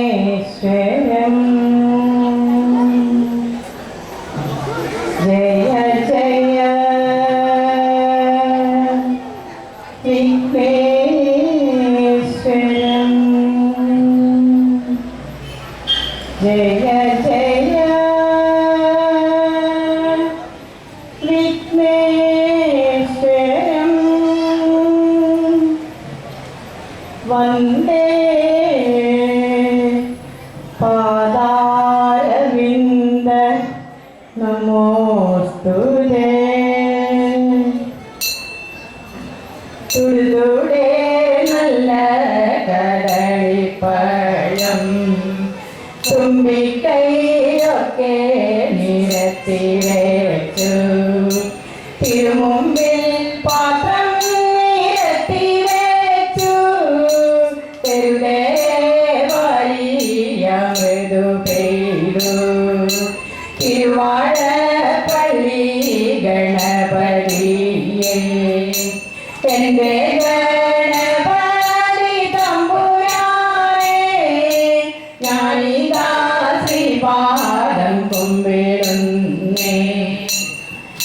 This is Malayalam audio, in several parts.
വിഘ്നേശ്വരം ജയ ജയ. വിഘ്നേശ്വരം. ജയ തുമ്പിക്കൈയൊക്കെ നിരത്തിലെ വച്ചു. തിരുമുമ്പിൽ പാത്രം നിരത്തി വെച്ചു. തെരുതേ വലിയ മൃദു പെയ്തു. തിരുവാഴ പള്ളി ഗണപതിയെ എന്റെ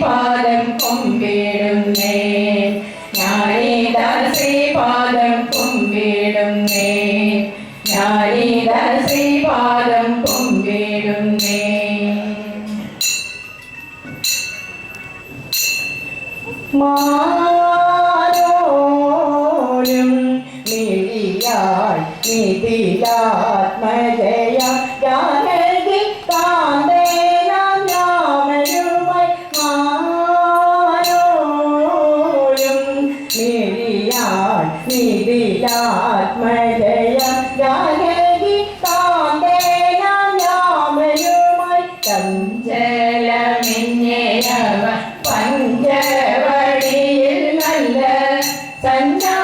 പാദം കൊമ്പിടുന്നേ. ഞാനീതാ ശ്രീപാദം ഞാനേ ഞാനീതാ ശ്രീപാദം കൊമ്പിടുന്നേ. മാരോരും നിതിയാൽ നിതിലാത്മജയ നിവിലാത്മജയ പഞ്ചവടിയിൽ നല്ല സഞ്ചാര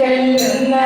ചൊല്ലുന്ന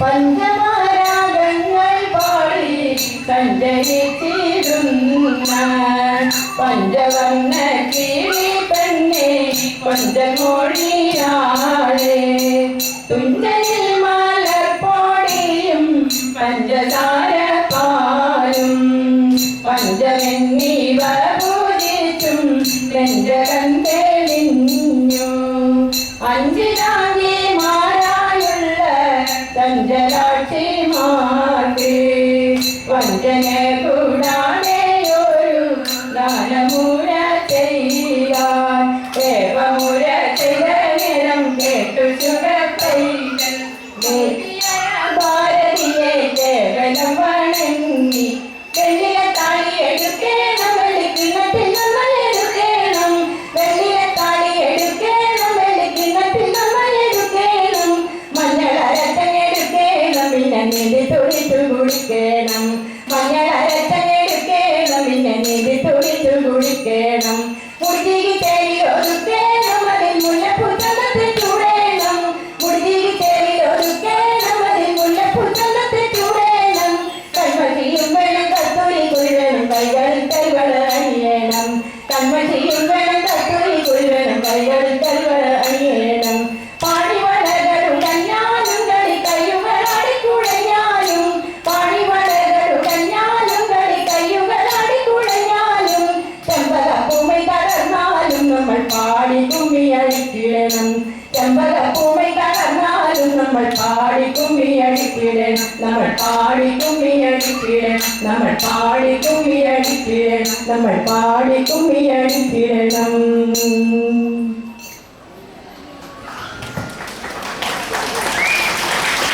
പഞ്ചമരാഗങ്ങൾ പാടി സഞ്ചരിച്ചിരുന്ന പഞ്ചവർണ കിളി പെണ്ണെ പഞ്ചമൊഴിയാളെ. തുഞ്ചലിൽ മലർപ്പോടിയും പഞ്ചസാര പാലും പഞ്ചമെന്നി പൂജിച്ചും രഞ്ജകൻ തെളിഞ്ഞു അഞ്ചിനാ 在你肩 ಕಿವಿಗೆ നമ്മൾ പാടിക്കും വിയടിക്കിടണം നമ്മൾ പാടിക്കും വിയടിക്കിടണം നമ്മൾ പാടിക്കും വിയടിക്കിടണം നമ്മൾ പാടിക്കും വിയടിക്കിടണം